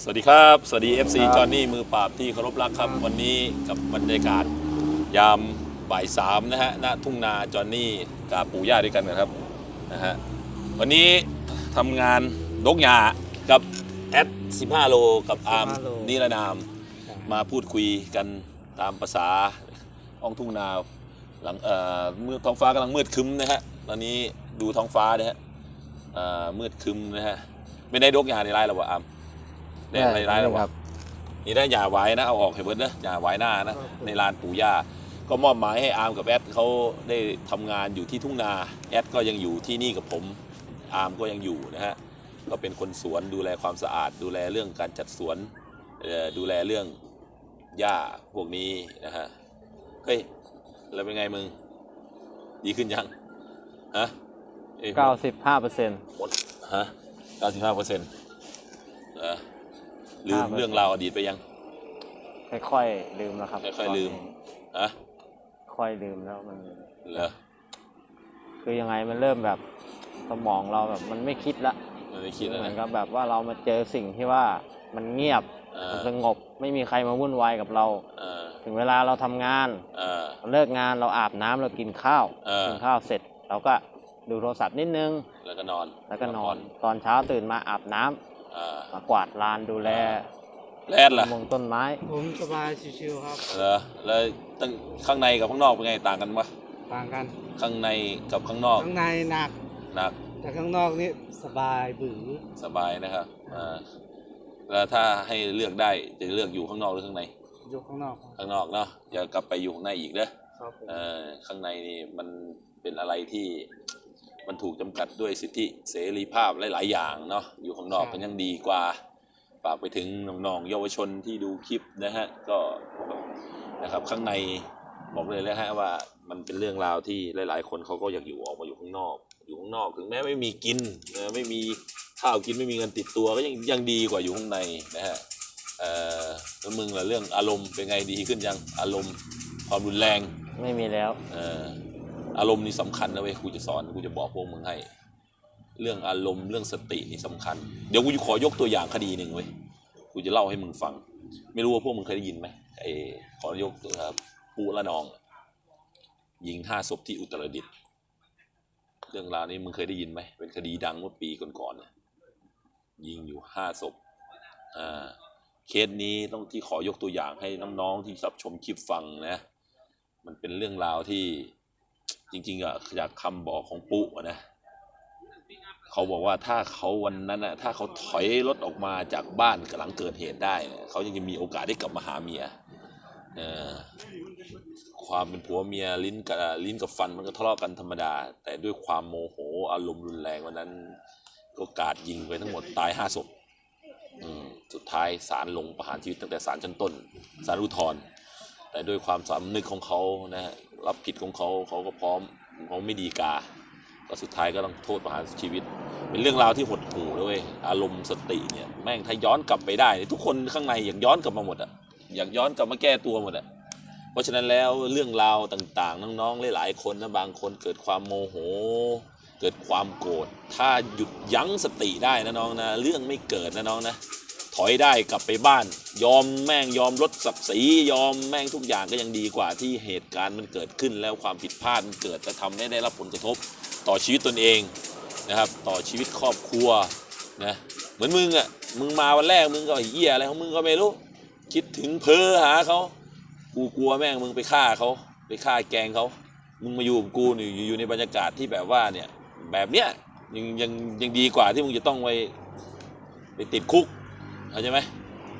สวัสดีครับ สวัสดี FC จอห์นนี่มือปราบที่เคารพรักครับ วันนี้กับบรรยากาศ ยามบ่ายสามนะฮะณทุ่งนาจอห์นนี่กับปู่ย่าด้วยกันนะครับนะฮะวันนี้ทำงานดกหยากับแอด15 โลกับอาร์ม15โล นิรนาม มาพูดคุยกันตามภาษาห้องทุ่งนาหลังเอ่อมืดท้องฟ้ากำลังมืดครึ้มนะฮะตอนนี้ดูท้องฟ้านะฮะเอ่อมืดครึ้มนะฮะไม่ได้ดกหยาในไรหรอวะอาร์ม ได้อะไรไรหรอวะนี่ได้หยาไว้นะเอาออกให้เบิดนะหยาไว้หน้านะในลานปู่ย่าก็มอบหมายให้อาร์มกับแอดเขาได้ทำงานอยู่ที่ทุ่งนาแอดก็ยังอยู่ที่นี่กับผมอาร์มก็ยังอยู่นะฮะก็เป็นคนสวนดูแลความสะอาด ดูแลเรื่องการจัดสวนเอ่อดูแลเรื่องหญ้าพวกนี้นะฮะเฮ้ยแล้วเป็นไงมึง ดีขึ้นยังฮะอ้ยเก้าสิบห้าเปอร์เซ็นต์หมดฮะเก้าสิบห้าเปอร์เซ็นต์เออ ลืม5%เรื่องราวอดีตไปยัง ค่อยๆลืมแล้วครับค่อยๆลืมตนนี้ฮะค่อยลืมแล้วมัน เหรอคือยังไงมันเริ่มแบบสมองเราแบบมันไม่คิดละไม่ได้คิดแล้วเหมือนะนกับแบบว่าเรามาเจอสิ่งที่ว่ามันเงียบเอมันอสงบไม่มีใครมาวุ่นวายกับเราเออถึงเวลาเราทำงานเออเราเลิกงานเราอาบน้ำเรากินข้าวเออ กินข้าวเสร็จ เราก็ดูโทรศัพท์นิดนึง แล้วก็นอนแล้วก็นอนตอนเช้าตื่นมาอาบน้ำเออมากวาดลานดูแลแลดล่ะมงต้นไม้ ผมสบายชิวๆครับ เหรอแล้วตั้งข้างในกับข้างนอกเป็นไงต่างกันปะต่างกันข้างในกับข้างนอกข้างในหนักหนัก แต่ข้างนอกนี่สบายบือสบายนะครับอ่าแล้วถ้าให้เลือกได้จะเลือกอยู่ข้างนอกหรือข้างใน อยู่ข้างนอกครับข้างนอกเนาะอย่ากลับไปอยู่ข้างในอีกเด้อครับผม เออข้างในนี่มันเป็นอะไรที่ มันถูกจำกัดด้วยสิทธิเสรีภาพหลาย ๆ อย่างเนาะอยู่ข้างนอกก็ยังดีกว่าฝากไปถึงน้องๆเยาวชนที่ดูคลิปนะฮะก็นะครับข้างในบอกเลยแล้วฮะว่ามันเป็นเรื่องราวที่หลาย ๆ คนเขาก็อยากอยู่ออกมาอยู่ข้างนอก อยู่ข้างนอกถึงแม้ไม่มีกินเออไม่มีข้าวกินไม่มีเงินติดตัวก็ยังยังดีกว่าอยู่ข้างในนะฮะเออแล้วมึงล่ะเรื่องอารมณ์เป็นไงดีขึ้นยังอารมณ์ความรุนแรงไม่มีแล้วเอ่อ อารมณ์นี่สำคัญนะเว้ยกูจะสอนกูจะบอกพวกมึงให้ เรื่องอารมณ์เรื่องสตินี่สำคัญ เดี๋ยวกูจะขอยกตัวอย่างคดีหนึ่งเว้ยกูจะเล่าให้มึงฟัง ไม่รู้ว่าพวกมึงเคยได้ยินไหมไอ้ขอยกตัวครับปูละนองยิงห้าศพที่อุตรดิตถ์เรื่องราวนี้มึงเคยได้ยินไหมเป็นคดีดังเมื่อปีก่อนๆน่ะยิงอยู่ห้าศพอ่าเคสนี้ต้องที่ขอยกตัวอย่างให้น้องๆที่รับชมคลิปฟังนะ มันเป็นเรื่องราวที่ จริงๆอะจากคำบอกของปุ๊นะเขาบอกว่าถ้าเขาวันนั้นอะถ้าเขาถอยรถออกมาจากบ้านหลังเกิดเหตุได้เขายังจะมีโอกาสได้กลับมาหาเมียความเป็นผัวเมียลิ้นกับลิ้นกับฟันมันก็ทะเลาะกันธรรมดา แต่ด้วยความโมโหอารมณ์รุนแรงวันนั้น ก็กราดยิงไปทั้งหมดตายห้าศพสุดท้ายศาลลงประหารชีวิตตั้งแต่ศาลชั้นต้นศาลอุทธรณ์ แต่ด้วยความสำนึกของเขานะฮะรับผิดของเขาเขาก็พร้อมเขาไม่ดีกาก็สุดท้ายก็ต้องโทษประหารชีวิต เป็นเรื่องราวที่หดหู่ด้วยอารมณ์สติเนี่ยแม่งถ้าย้อนกลับไปได้ ทุกคนข้างในอยากย้อนกลับมาหมดอะอยากย้อนกลับมาแก้ตัวหมดอะเพราะฉะนั้นแล้วเรื่องราวต่างๆ น้องๆหลายๆคนนะบางคนเกิดความโมโห เกิดความโกรธถ้าหยุดยั้งสติได้นะน้องนะเรื่องไม่เกิดนะน้องนะ ถอยได้กลับไปบ้าน ยอมแม่งยอมลดศักดิ์ศรียอมแม่งทุกอย่างก็ยังดีกว่าที่เหตุการณ์มันเกิดขึ้นแล้วความผิดพลาดมันเกิดจะทำให้ได้รับผลกระทบต่อชีวิตตนเองนะครับ ต่อชีวิตครอบครัวนะเหมือนมึงอะมึงมาวันแรกมึงก็เหี้ยอะไรของมึงก็ไม่รู้คิดถึงเพ้อหาเขากูกลัวแม่งมึงไปฆ่าเขาไปฆ่าแกงเขามึงมาอยู่กับกูนี่อยู่ในบรรยากาศที่แบบว่าเนี่ยแบบเนี้ยยังยังยังดีกว่าที่มึงจะต้องไปไปติดคุก เข้าใจไหม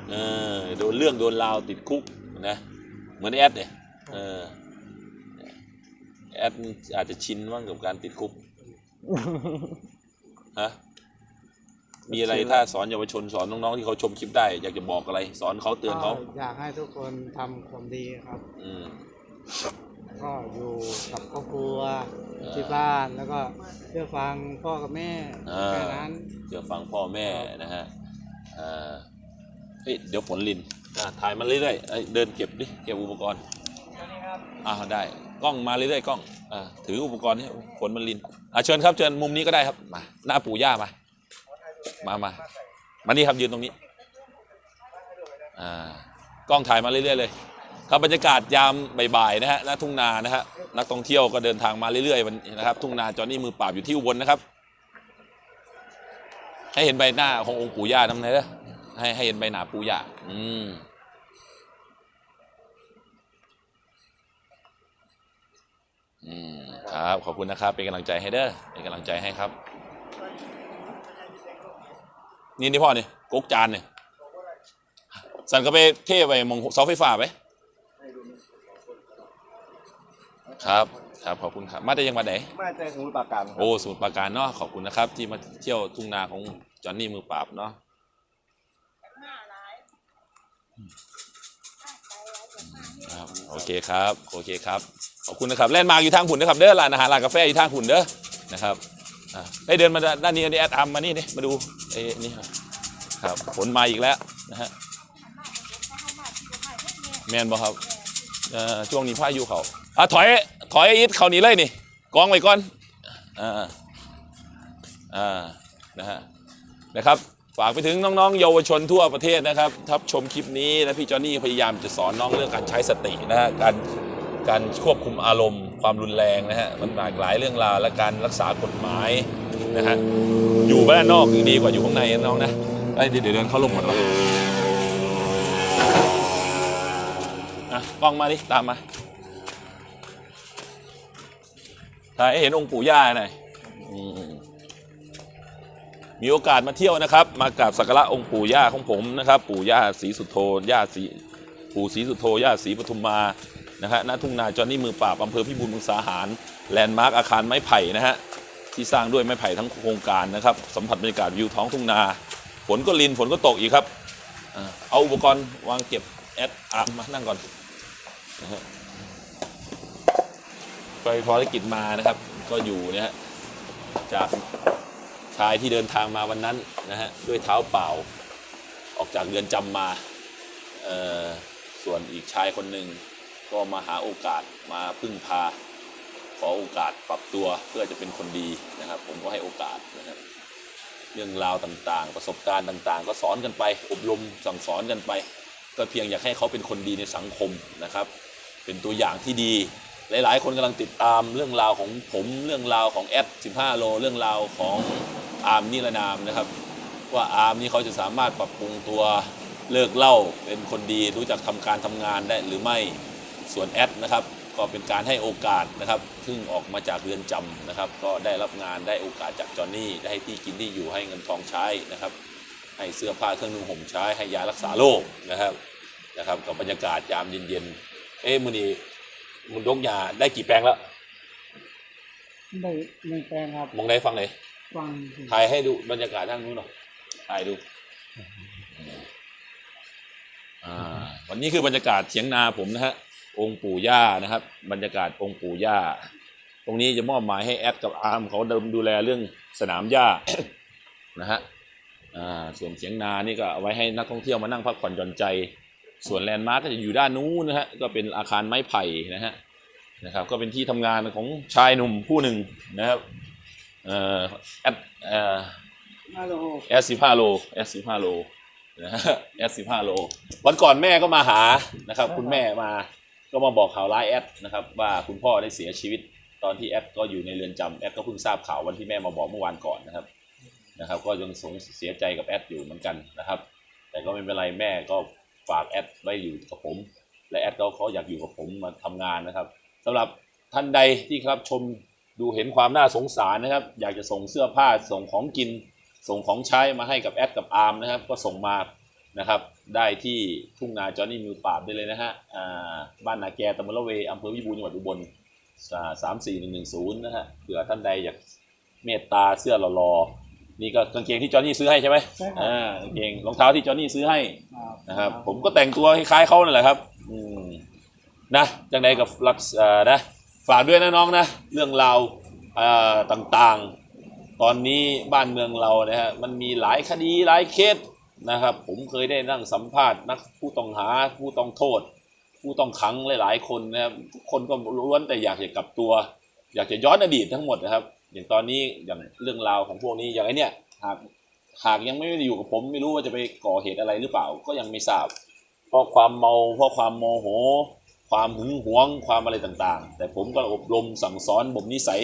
เออโดนเรื่องโดนราวติดคุกนะเหมือนแอดเนี่ยเออแอดอาจจะชินว่างกับการติดคุกฮะมีอะไรถ้าสอนเยาวชนสอนน้องๆที่เขาชมคลิปได้อยากจะบอกอะไร สอนเขาเตือนเขาก็อยากให้ทุกคนทำความดีครับ อืม ก็อยู่กับครอบครัวเออที่บ้านแล้วก็เชื่อฟังพ่อกับแม่อ่า แค่นั้น เชื่อฟังพ่อแม่นะฮะอ่า เฮ้ยเดี๋ยวฝนลินอะถ่ายมาเรื่อยๆเอ้ยเดินเก็บดิเก็บอุปกรณ์อ่าได้กล้องมาเรื่อยๆกล้องอ่าถืออุปกรณ์นี่ฝนมันลินอ่าเชิญครับเชิญมุมนี้ก็ได้ครับมาหน้าปู่ย่ามา มามามานี่ครับยืนตรงนี้อ่ากล้องถ่ายมาเรื่อยๆเลยครับบรรยากาศยามบ่ายๆนะฮะณทุ่งนานะฮะนักท่องเที่ยวก็เดินทางมาเรื่อยๆวันนะครับทุ่งนาจอห์นนี่มือปราบอยู่ที่อุบลนะครับ ให้เห็นใบหน้าขององค์ปู่ย่าทำไงเด้ให้ให้เห็นใบหน้าปู่ย่าอืมอืมครับ ขอบคุณนะครับ เป็นกำลังใจให้เด้อเป็นกำลังใจให้ครับ นี่นี่พ่อเนี่ยกกจานเนี่ย สั่นก็ไปเทไปมองเสาไฟฟ้าไป ครับครับขอบคุณครับมาได้ยังมาไหนมาจากสมุทรปราการครับโอ้สมุทรปราการเนาะขอบคุณนะครับ ที่มาเที่ยวทุ่งนาของจอห์นนี่มือปราบเนาะครับโอเคครับโอเคครับขอบคุณนะครับแลนด์มาร์กอยู่ทางหุ่นนะครับเด้อร้านอาหารร้านกาแฟอยู่ทางหุ่นเด้อนะครับอะได้เดินมาด้านนี้อันนี้แอดอัมมานี่นี่มาดูเอ้นี่ครับครับฝนมาอีกแล้วนะฮะแมนบ่ครับเอ่อช่วงนี้พายุเขา อะถอยถอยอีทเขานีเลยนี่กองไว้ก่อนอ่าอ่านะฮะนะครับฝากไปถึงน้องๆ เยาวชนทั่วประเทศนะครับทับชมคลิปนี้นะพี่จอห์นนี่พยายามจะสอนน้องเรื่องการใช้สตินะฮะการการควบคุมอารมณ์ ความรุนแรงนะฮะมันหลากหลายเรื่องราวและการรักษากฎหมายนะฮะอยู่บ้านนอกดีกว่าอยู่ข้างในน้องนะเอ้ยเดี๋ยวเดี๋ยวเดินเข้าลงหมดแล้วอะกล้องมาดิตามมา ถ่ายให้เห็นองค์ปู่ย่าหน่อยมีโอกาสมาเที่ยวนะครับ มากราบสักการะองค์ปู่ย่าของผมนะครับ ปู่ย่าศรีสุโธย่าศรีปู่ศรีสุโธย่าศรีปทุมมานะฮะณทุ่งนาจอนนี่มือปราบอำเภอพิบูลมังสาหารแลนด์มาร์คอาคารไม้ไผ่นะฮะที่สร้างด้วยไม้ไผ่ทั้งโครงการนะครับสัมผัสบรรยากาศวิวท้องทุ่งนา ฝนก็ลินฝนก็ตกอีกครับ เอาอุปกรณ์วางเก็บแอดอาร์มมานั่งก่อนนะฮะ ไปภารกิจมานะครับ ก็อยู่เนี่ยจากชายที่เดินทางมาวันนั้นนะฮะด้วยเท้าเปล่า ออกจากเรือนจำมาส่วนอีกชายคนหนึ่งก็มาหาโอกาสมาพึ่งพา ขอโอกาสปรับตัวเพื่อจะเป็นคนดีนะครับ ผมก็ให้โอกาสนะครับ เรื่องราวต่างๆ ประสบการณ์ต่างๆ ก็สอนกันไปอบรมสั่งสอนกันไป ก็เพียงอยากให้เขาเป็นคนดีในสังคมนะครับ เป็นตัวอย่างที่ดี หลาย ๆ คนกำลังติดตามเรื่องราวของผมเรื่องราวของแอด15 โล เรื่องราวของอาร์มนิรนามนะครับ ว่าอาร์มนี่เขาจะสามารถปรับปรุงตัวเลิกเล่าเป็นคนดีรู้จักทำการทำงานได้หรือไม่ส่วนแอดนะครับก็เป็นการให้โอกาสนะครับซึ่งออกมาจากเรือนจำนะครับ ก็ได้รับงานได้โอกาสจากจอห์นนี่ได้ให้ที่กินที่อยู่ให้เงินทองใช้นะครับ ให้เสื้อผ้าเครื่องนุ่งห่มใช้ให้ยารักษาโรคนะครับนะครับกับบรรยากาศยามเย็นๆเอ๊ะมือนี้ มึงยกยาได้กี่แปลงแล้วได้หนึ่งแปลงครับมองได้ฟังเลยฟังถ่ายให้ดูบรรยากาศทางนู้นหน่อยถ่ายดูอ่าวันนี้คือบรรยากาศเถียงนาผมนะฮะองค์ปู่ย่านะครับ บรรยากาศองค์ปู่ย่า ตรงนี้จะมอบหมายให้แอดกับอาร์มเขาเดิมดูแลเรื่องสนามหญ้านะฮะอ่าส่วนเถียงนานี่ก็เอาไว้ให้นักท่องเที่ยวมานั่งพักผ่อนหย่อนใจ ส่วนแลนด์มาร์กก็จะอยู่ด้านนู้นนะฮะก็เป็นอาคารไม้ไผ่นะฮะนะครับก็เป็นที่ทำงานของชายหนุ่มผู้หนึ่งนะครับเอ่อแอดเอ่อฮัลโหลแอสสิบห้าโลแอสสิบห้าโลนะฮะแอสสิบห้าโล วันก่อนแม่ก็มาหานะครับ คุณแม่มาก็มาบอกข่าวร้ายแอดนะครับว่าคุณพ่อได้เสียชีวิตตอนที่แอดก็อยู่ในเรือนจำแอดก็เพิ่งทราบข่าววันที่แม่มาบอกเมื่อวานก่อนนะครับนะครับ ก็ยังสงเสียใจกับแอดอยู่เหมือนกันนะครับ แต่ก็ไม่เป็นไรแม่ก็ ฝากแอดไว้อยู่กับผม และแอดเขาเขาอยากอยู่กับผมมาทำงานนะครับสำหรับท่านใดที่ครับชมดูเห็นความน่าสงสารนะครับ อยากจะส่งเสื้อผ้าส่งของกิน ส่งของใช้มาให้กับแอดกับอาร์มนะครับ ก็ส่งมานะครับ ได้ที่ทุ่งนาจอห์นี่มือปราบได้เลยนะฮะอ่าบ้านนาแกตำบลละเวอำเภอวิบูลจังหวัดอุบลสามสี่หนึ่งหนึ่งศูนย์นะฮะเผื่อท่านใดอยากเมตตาเสื้อหล่อๆ นี่ก็กางเกงที่จอห์นนี่ซื้อให้ใช่ไหมใช่ครับ อ่ากางเกงรองเท้าที่จอห์นนี่ซื้อให้ครับนะครับ ผมก็แต่งตัวคล้ายๆเขานั่นแหละครับ อืมนะจังใดกับลักษเอ่อนะฝากด้วยนะน้องนะเรื่องราวเอ่อต่างๆ ตอนนี้บ้านเมืองเรานะฮะมันมีหลายคดีหลายเคสนะครับ ผมเคยได้นั่งสัมภาษณ์นักผู้ต้องหาผู้ต้องโทษ ผู้ต้องขังหลายๆคนนะครับทุกคนก็ล้วนแต่อยากจะกลับตัว อยากจะย้อนอดีตทั้งหมดนะครับ อย่างตอนนี้อย่างเรื่องราวของพวกนี้อย่างไอเนี้ยหากหากยังไม่ได้อยู่กับผมไม่รู้ว่าจะไปก่อเหตุอะไรหรือเปล่า ก็ยังไม่ทราบ เพราะความเมาเพราะความโมโห ความหึงหวงความอะไรต่างๆ แต่ผมก็อบรมสั่งสอนบ่มนิสัย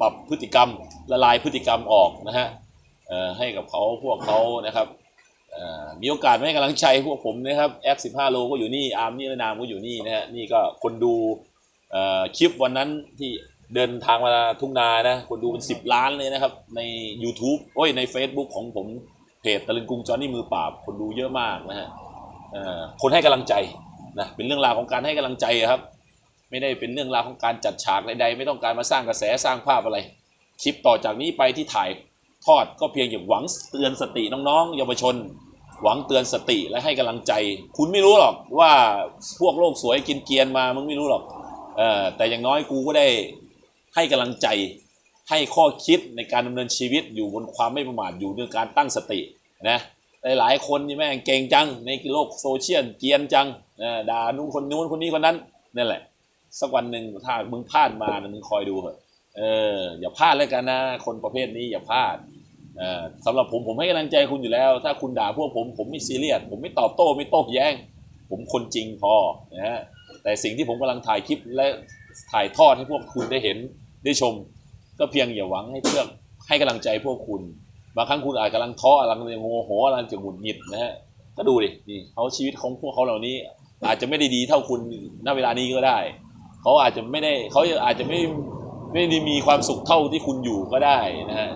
ปรับพฤติกรรมละลายพฤติกรรมออกนะฮะเอ่อให้กับเขาพวกเขานะครับเอ่อมีโอกาสมาให้กำลังใจพวกผมนะครับแอคสิบห้าโลก็อยู่นี่อาร์มนี่นามก็อยู่นี่นะฮะนี่ก็คนดูเอ่อคลิปวันนั้นที่ เดินทางมาทุ่งนานะคนดูเป็นสิบล้านเลยนะครับ ใน YouTube โอ้ยใน Facebook ของผมเพจตะลึงกรุงจอห์นี่มือปราบ คนดูเยอะมากนะฮะคนให้กำลังใจนะเป็นเรื่องราวของการให้กำลังใจครับ ไม่ได้เป็นเรื่องราวของการจัดฉากใดๆ ไม่ต้องการมาสร้างกระแสสร้างภาพอะไร คลิปต่อจากนี้ไปที่ถ่ายทอดก็เพียงอย่างหวังเตือนสติน้องๆเยาวชน หวังเตือนสติและให้กำลังใจ คุณไม่รู้หรอกว่าพวกโลกสวยกินเกียนมามึงไม่รู้หรอกเออแต่อย่างน้อยกูก็ได้ ให้กำลังใจให้ข้อคิดในการดำเนินชีวิตอยู่บนความไม่ประมาทอยู่ในการตั้งสตินะหลายๆคนนี่แม่งเก่งจังในโลกโซเชียลเกียนจังเออด่านู่นคนนู้นคนนี้คนนั้นนั่นแหละ สักวันหนึ่งถ้ามึงพลาดมานะมึงคอยดูเถอะเอออย่าพลาดเลยกันนะ คนประเภทนี้อย่าพลาดสำหรับผมผมให้กำลังใจคุณอยู่แล้ว ถ้าคุณด่าพวกผมผมไม่ซีเรียสผมไม่ตอบโต้ไม่โต้แย้ง ผมคนจริงพอนะฮะแต่สิ่งที่ผมกำลังถ่ายคลิปและถ่ายทอดให้พวกคุณได้เห็น ได้ชม ก็เพียงอย่าหวังให้เพื่อให้กำลังใจพวกคุณ บางครั้งคุณอาจกำลังท้อกำลังจะโงโหกำลังจะหงุดหงิดนะฮะก็ดูดินี่เขาชีวิตของพวกเขาเหล่านี้ อาจจะไม่ได้ดีเท่าคุณณเวลานี้ก็ได้ เขาอาจจะไม่ได้เขาอาจจะไม่ไม่ได้มีความสุขเท่าที่คุณอยู่ก็ได้นะฮะ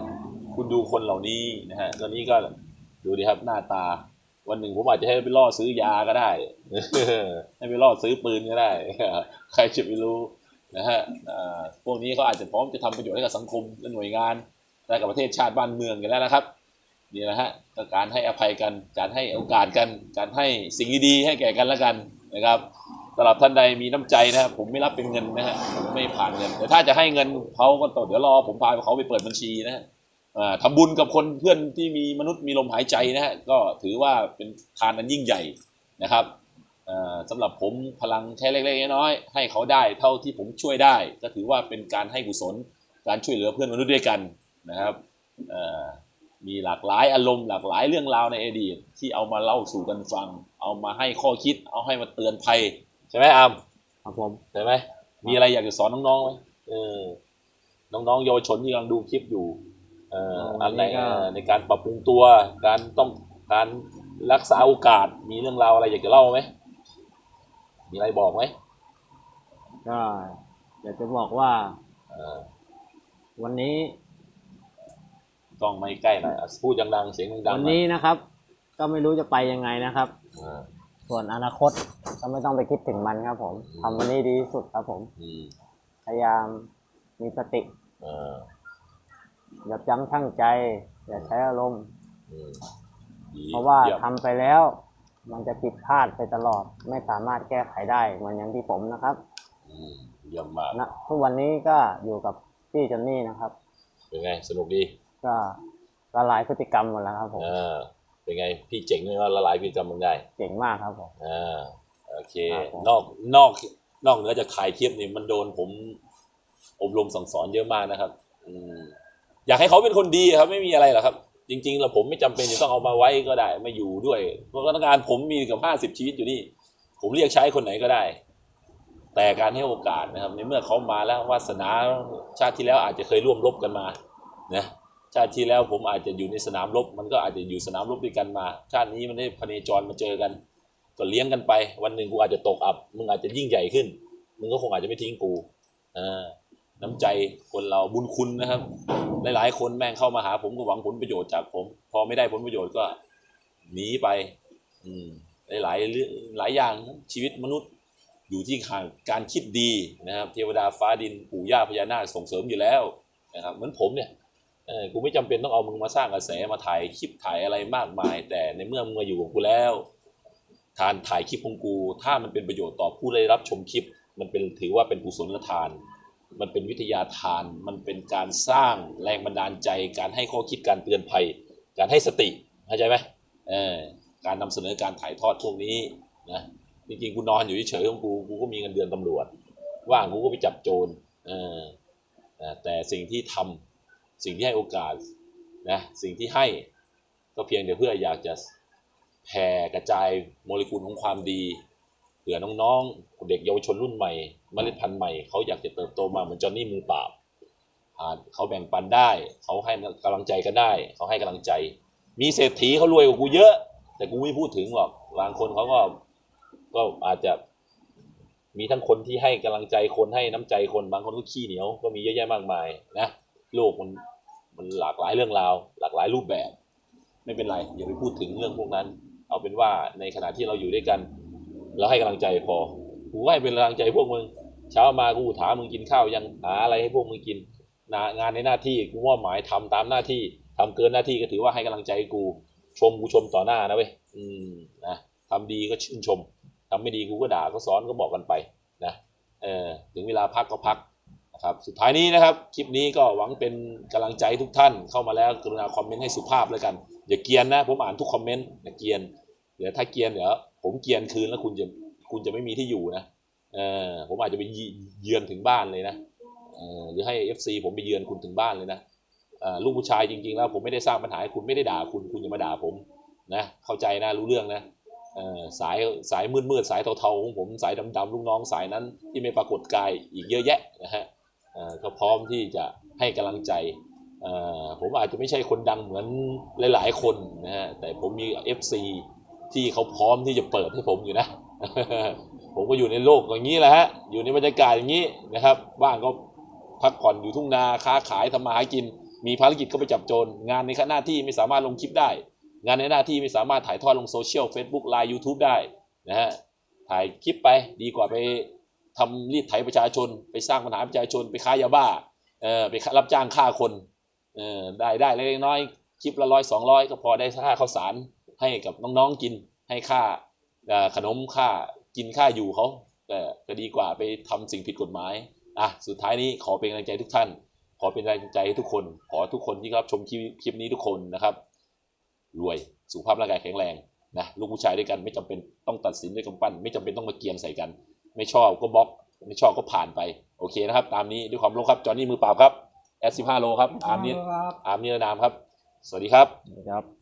คุณดูคนเหล่านี้นะฮะตอนนี้ก็ดูดิครับหน้าตา วันหนึ่งผมอาจจะให้ไปล่อซื้อยาก็ได้ให้ไปล่อซื้อปืนก็ได้ใครจะไปรู้ นะฮะพวกนี้เขาอาจจะพร้อมจะทำประโยชน์ให้กับสังคมและหน่วยงานและกับประเทศชาติบ้านเมืองกันแล้วนะครับนี่นะฮะการให้อภัยกัน การให้โอกาสกัน การให้สิ่งดีๆให้แก่กันและกันนะครับสำหรับท่านใดมีน้ำใจนะครับผมไม่รับเป็นเงินนะฮะผมไม่ผ่านเงิน แต่ถ้าจะให้เงินเขาก็ต่อเดี๋ยวรอผมพาเขาไปเปิดบัญชีนะฮะทำบุญกับคนเพื่อนที่มีมนุษย์มีลมหายใจนะฮะก็ถือว่าเป็นทานอันยิ่งใหญ่นะครับ สำหรับผมพลังแค่เล็กๆน้อยๆให้เขาได้เท่าที่ผมช่วยได้ ก็ถือว่าเป็นการให้กุศลการช่วยเหลือเพื่อนมนุษย์ด้วยกันนะครับเอ่อมีหลากหลายอารมณ์หลากหลายเรื่องราวในอดีตที่เอามาเล่าสู่กันฟัง เอามาให้ข้อคิด เอาให้มาเตือนภัย ใช่ไหมอามครับผมใช่ไหมมีอะไรอยากจะสอนน้องๆไหมเออน้องๆเยาวชนที่กำลังดูคลิปอยู่เอ่ออะไรเอ่อในการปรับปรุงตัว การต้องการรักษาโอกาสมีเรื่องราวอะไรอยากจะเล่าไหม มีอะไรบอกไหมก็อยากจะบอกว่า เออวันนี้ ต้องไม่ใกล้หน่อยอะพูดดังๆเสียงดังๆวันหอยนี้นะครับ ก็ไม่รู้จะไปยังไงนะครับเออส่วนอนาคตก็ไม่ต้องไปคิดถึงมันครับผมทำวันนี้ดีที่สุดครับผม อืมพยายามมีสติเอออย่าจำชั่งใจ อย่าใช้อารมณ์ อืมดีเพราะว่ายี่ยมทำไปแล้ว มันจะผิดพลาดไปตลอด ไม่สามารถแก้ไขได้เหมือนอย่างที่ผมนะครับอืมเยี่ยมมากณทุกวันนี้ก็อยู่กับพี่จอนนี่นะครับ เป็นไงสนุกดีก็ละลายพฤติกรรมหมดแล้วครับผมอ่าเป็นไงพี่เจ๋งเลยว่าละลายพฤติกรรมมึงได้เก่งมากครับผม อ่าโอเค ครับผม นอกนอกนอกเหนือจากถ่ายคลิปนี่มันโดนผมอบรมสั่งสอนเยอะมากนะครับ อืมอยากให้เขาเป็นคนดีครับ ไม่มีอะไรหรอกครับ จริงๆแล้วผมไม่จำเป็นจะต้องเอามาไว้ก็ได้มาอยู่ด้วย เพราะพนักงานผมมีกับห้าสิบชีวิตอยู่นี่ ผมเรียกใช้คนไหนก็ได้ แต่การให้โอกาสนะครับ ในเมื่อเขามาแล้ววาสนาชาติที่แล้วอาจจะเคยร่วมรบกันมานะชาติที่แล้วผมอาจจะอยู่ในสนามรบ มันก็อาจจะอยู่สนามรบด้วยกันมา ชาตินี้มันได้พเนจรมาเจอกัน ก็เลี้ยงกันไป วันหนึ่งกูอาจจะตกอับ มึงอาจจะยิ่งใหญ่ขึ้น มึงก็คงอาจจะไม่ทิ้งกูอ่า น้ำใจคนเราบุญคุณนะครับ หลายๆ คนแม่งเข้ามาหาผมก็หวังผลประโยชน์จากผม พอไม่ได้ผลประโยชน์ก็หนีไป อืมหลายๆหลายอย่างชีวิตมนุษย์อยู่ที่การคิดดีนะครับ เทวดาฟ้าดินปู่ย่าพญานาคส่งเสริมอยู่แล้วนะครับ เหมือนผมเนี่ยเออกูไม่จำเป็นต้องเอามึงมาสร้างกระแสมาถ่ายคลิปถ่ายอะไรมากมาย แต่ในเมื่อมึงมาอยู่กับกูแล้วทานถ่ายคลิปของกู ถ้ามันเป็นประโยชน์ต่อผู้ได้รับชมคลิป มันเป็นถือว่าเป็นกุศลทาน มันเป็นวิทยาทาน มันเป็นการสร้างแรงบันดาลใจ การให้ข้อคิดการเตือนภัย การให้สติเข้าใจไหมเออการนำเสนอการถ่ายทอดพวกนี้นะจริงๆกูนอนอยู่เฉยๆของกูกูก็มีเงินเดือนตำรวจ ว่างกูก็ไปจับโจรเออเออแต่สิ่งที่ทำสิ่งที่ให้โอกาสนะสิ่งที่ให้ก็เพียงแต่เพื่ออยากจะแผ่กระจายโมเลกุลของความดี ผื่อน้องๆ เด็กเยาวชนรุ่นใหม่เมล็ดพันธุ์ใหม่เขาอยากจะเติบโตมาเหมือนจอห์นนี่มือปราบอ่าเขาแบ่งปันได้ เขาให้กำลังใจกันได้ เขาให้กำลังใจ มีเศรษฐีเขารวยกว่ากูเยอะ แต่กูไม่พูดถึงหรอกบางคนเขาก็ก็อาจจะมีทั้งคนที่ให้กำลังใจคนให้น้ำใจคนบางคนก็ขี้เหนียวก็มีเยอะแยะมากมายนะโลกมันมันหลากหลายเรื่องราว หลากหลายรูปแบบ ไม่เป็นไรอย่าไปพูดถึงเรื่องพวกนั้น เอาเป็นว่าในขณะที่เราอยู่ด้วยกัน เราให้กำลังใจพอกูให้เป็นกำลังใจพวกมึงเช้ามากูถามมึงกินข้าวยังหาอะไรให้พวกมึงกินงานในหน้าที่กูมอบหมายทำตามหน้าที่ทำเกินหน้าที่ก็ถือว่าให้กำลังใจกู ชมกูชมต่อหน้านะเว้ยอืมนะทำดีก็ชื่นชมทำไม่ดีกูก็ด่าก็สอนก็บอกกันไปนะเออถึงเวลาพักก็พักนะครับสุดท้ายนี้นะครับ คลิปนี้ก็หวังเป็นกำลังใจทุกท่านเข้ามาแล้วกรุณาคอมเมนต์ให้สุภาพแล้วกันอย่าเกียนนะผมอ่านทุกคอมเมนต์อย่าเกียนเดี๋ยวถ้าเกียนเดี๋ยว ผมเกียนคืนแล้วคุณจะคุณจะไม่มีที่อยู่นะเออผมอาจจะไปเยือนถึงบ้านเลยนะเออหรือให้ FC ผมไปเยือนคุณถึงบ้านเลยนะลูกผู้ชายจริงๆแล้วผมไม่ได้สร้างปัญหาให้คุณไม่ได้ด่าคุณคุณอย่ามาด่าผมนะเข้าใจนะรู้เรื่องนะสายสายมืดๆสายเทาๆของผมสายดำๆลูกน้องสายนั้นที่ไม่ปรากฏกายอีกเยอะแยะนะฮะก็พร้อมที่จะให้กำลังใจผมอาจจะไม่ใช่คนดังเหมือนหลายๆคนนะฮะแต่ผมมี FC ที่เขาพร้อมที่จะเปิดให้ผมอยู่นะ ผมก็อยู่ในโลกอย่างนี้แหละฮะ อยู่ในบรรยากาศอย่างนี้นะครับว่างก็พักผ่อนอยู่ทุ่งนาค้าขายทำมาหากิน มีภารกิจก็ไปจับโจรงานในหน้าที่ไม่สามารถลงคลิปได้ งานในหน้าที่ไม่สามารถถ่ายทอดลงโซเชียล Facebook ไลน์ YouTube ได้นะฮะ ถ่ายคลิปไปดีกว่าไปทำรีดไถประชาชน ไปสร้างปัญหาประชาชน ไปค้ายาบ้า เออไปรับจ้างฆ่าคน เออได้ได้เล็กน้อยคลิปละร้อยสองร้อยก็พอได้ค่าข้าวสาร ให้กับน้องๆกินให้ค่าเอ่อขนมค่ากินค่าอยู่เขาแต่ก็ดีกว่าไปทำสิ่งผิดกฎหมายอะสุดท้ายนี้ขอเป็นกำลังใจทุกท่าน ขอเป็นกำลังใจให้ทุกคน ขอทุกคนที่รับชมคลิปคลิปนี้ทุกคนนะครับ รวยสุขภาพร่างกายแข็งแรงนะลูกผู้ชายด้วยกันไม่จำเป็นต้องตัดสินด้วยกำปั้น ไม่จำเป็นต้องมาเกรียนใส่กัน ไม่ชอบก็บล็อก ไม่ชอบก็ผ่านไป โอเคนะครับ ตามนี้ด้วยความโลภครับจอห์นนี่มือเปล่าครับแอดสิบห้าโลครับอาร์มนี้ครับอาร์มนิรนามครับ สวัสดีครับครับ